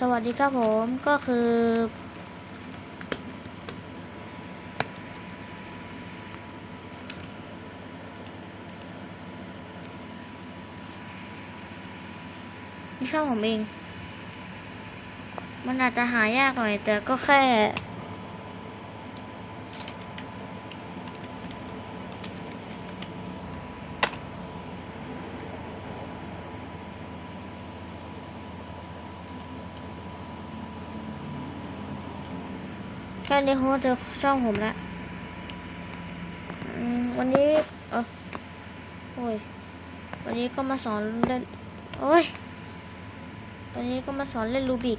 สวัสดีครับผมก็คือ นี่ช่องผมเอง มันอาจจะหายากหน่อย แต่ก็แค่ แค่นี้เขาก็เจอช่องผมแล้ววันนี้เออโอ้ย วันนี้ก็มาสอนเล่น โอ้ย วันนี้ก็มาสอนเล่นรูบิก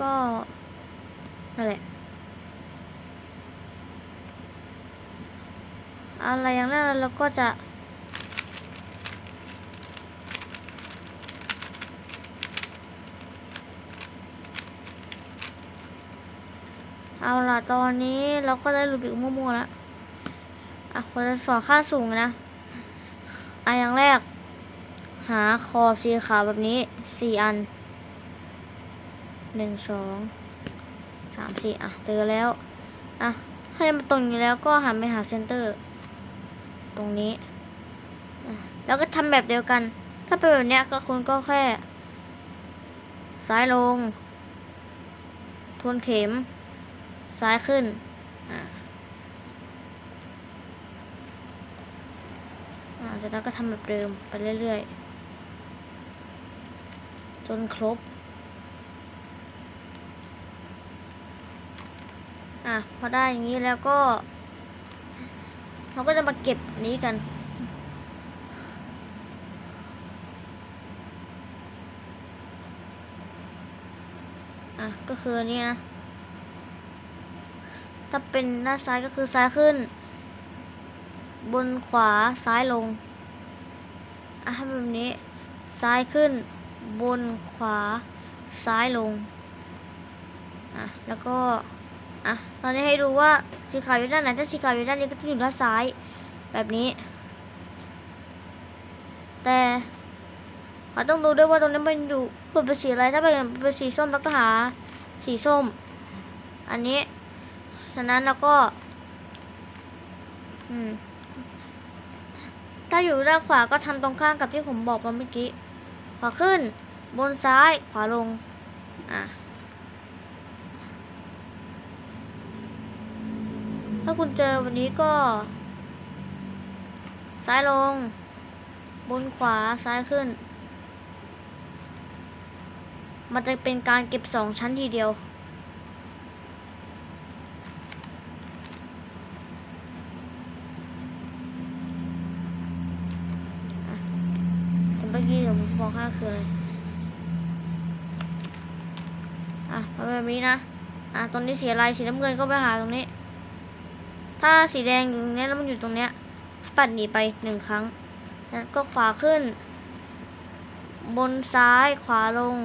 ก็นั่นแหละ อะไรอย่างนั้นเราก็จะเอาล่ะตอนนี้เราก็ได้รูบิกมั่วๆแล้วอะคนจะสอนค่าสูงนะอะอย่างแรก หาคอสีขาวแบบนี้สี่อันหนึ่งสองสามสี่อะเจอแล้ว อะ ให้มันตรงอยู่แล้วก็หันไปหาเซนเตอร์ ตรงนี้ แล้วก็ทำแบบเดียวกัน ถ้าเป็นแบบเนี้ยก็คุณก็แค่ ซ้ายลง ทวนเข็ม ซ้ายขึ้นอะอ่าจากนั้นก็ทำแบบเดิมไปเรื่อยๆ จนครบ อะพอได้อย่างนี้แล้วก็ เราก็จะมาเก็บนี้กัน อะ ก็คือนนี้นะ ถ้าเป็นหน้าซ้ายก็คือซ้ายขึ้น บนขวาซ้ายลง อะให้แบบนี้ ซ้ายขึ้น บนขวาซ้ายลง อะ แล้วก็ อะตอนนี้ให้ดูว่าสีขาวอยู่ด้านไหนถ้าสีขาวอยู่ด้านนี้ก็จะองอยู่ด้านซ้าย แบบนี้ แต่เราต้องดูด้วยว่าตรงนี้มันอยู่มันเป็นสีอะไรถ้าเป็นเป็นสีส้มเราก็หาสีส้ม อันนี้ฉะนั้นเราก็ อืมถ้าอยู่ด้านขวาก็ทำตรงข้ามกับที่ผมบอกมาเมื่อกี้ ขวาขึ้น บนซ้าย ขวาลง อะ ถ้าคุณเจอวันนี้ก็ ซ้ายลง บนขวาซ้ายขึ้น มันจะเป็นการเก็บสองชั้นทีเดียว แต่เมื่อกี้เดี๋ยวผมบอกให้คืออะไร อะเอาแบบนี้นะ อะตรงนี้สีอะไรสีน้ำเงินก็ไปหาตรงนี้ ถ้าสีแดงอยู่ตรงนี้แล้วมันอยู่ตรงเนี้ย ปัดหนีไปหนึ่งครั้ง แล้วก็ขวาขึ้น บนซ้ายขวาลง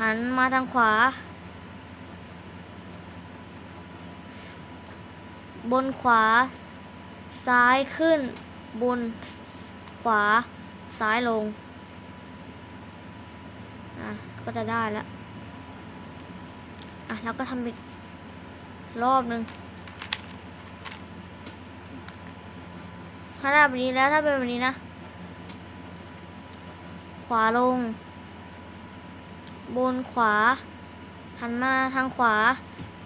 หันมาทางขวา บนขวา ซ้ายขึ้น บนขวา ซ้ายลง อะ ก็จะได้แล้ว อะ แล้วก็ทำอีกรอบหนึ่ง ถ้าได้แบบนี้แล้วถ้าเป็นแบบนี้นะ ขวาลง บนขวา หันมาทางขวา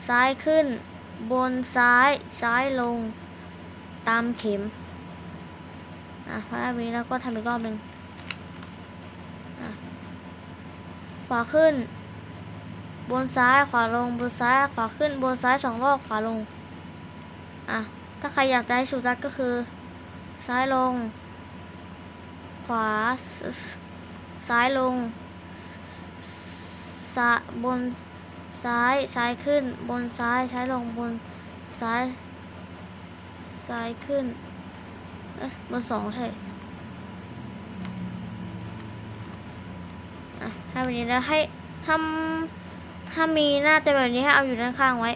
ซ้ายขึ้น บนซ้าย ซ้ายลง ตามเข็ม อะพอได้แบบนี้แล้วก็ทำอีกรอบหนึ่งอะขวาขึ้น บนซ้าย ขวาลง บนซ้าย ขวาขึ้น บนซ้ายสองรอบ ขวาลง อะ ถ้าใครอยากได้สุดรัดก็คือ ซ้ายลง ขวา ซ้ายลงซ้ายบนซ้ายซ้ายขึ้น บนซ้ายซ้ายลงบนซ้ายซ้ายขึ้น เอ๊ะบนสองใช่อะให้แบบนี้แล้วให้ทำถ้ามีหน้าเต็มแบบนี้ให้เอาอยู่ด้านข้างไว้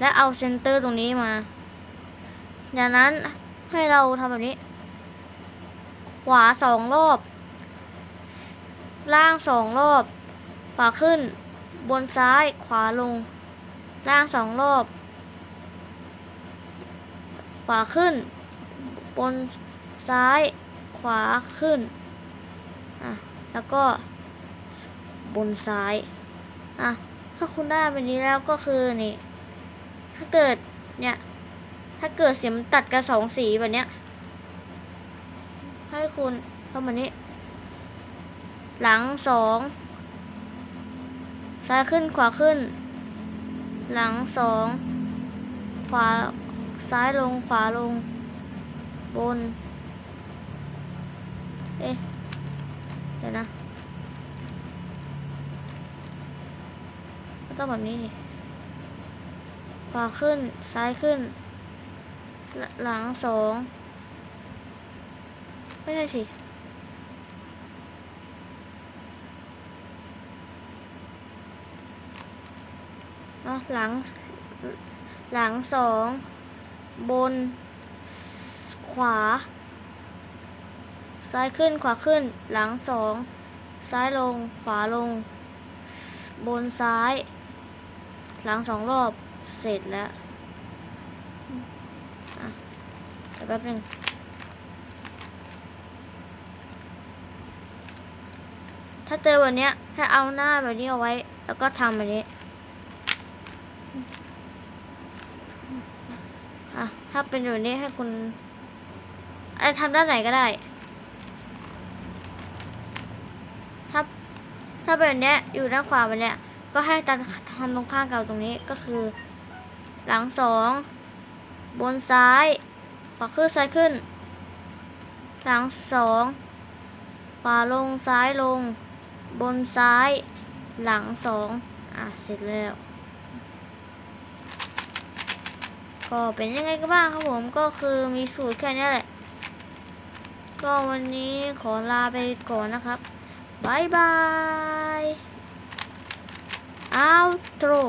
และเอาเซนเตอร์ตรงนี้มาจากนั้น ให้เราทำแบบนี้ ขวาสองรอบ ล่างสองรอบ ขวาขึ้น บนซ้าย ขวาลง ล่างสองรอบ ขวาขึ้น บนซ้าย ขวาขึ้น อะ แล้วก็ บนซ้าย อะ ถ้าคุณได้แบบนี้แล้วก็คือนี่ ถ้าเกิดเนี่ย ถ้าเกิดเสียงมันตัดกับสองสีแบบเนี้ย ให้คุณทำแบบนี้ หลังสอง ซ้ายขึ้นขวาขึ้น หลังสอง ขวาซ้ายลงขวาลง บน เอ๊ะ เดี๋ยวนะก็ต้องแบบนี้นี่ขวาขึ้นซ้ายขึ้น หลังสองไม่ใช่สิเนาะหลังหลังสองบน ขวา ซ้ายขึ้นขวาขึ้น หลังสองซ้ายลงขวาลง บนซ้าย หลังสองรอบเสร็จแล้วอะเดี๋ยว แป๊บนึงถ้าเจอแบบเนี้ยให้เอาหน้าแบบนี้เอาไว้ แล้วก็ทำแบบนี้อะถ้าเป็นแบบนี้ให้คุณเอ้ทำด้านไหนก็ได้ ถ้าถ้าแบบนี้อยู่ด้านขวาแบบนี้ก็ให้ตันทำตรงข้างกับตรงนี้ก็คือ หลังสอง บนซ้าย ขวาขึ้นซ้ายขึ้นหลังสองขวาลงซ้ายลง บนซ้าย หลังสองอะเสร็จแล้ว ก็เป็นยังไงกันบ้างครับผมก็คือมีสูตรแค่นี้แหละ ก็วันนี้ขอลาไปก่อนนะครับบายบาย outro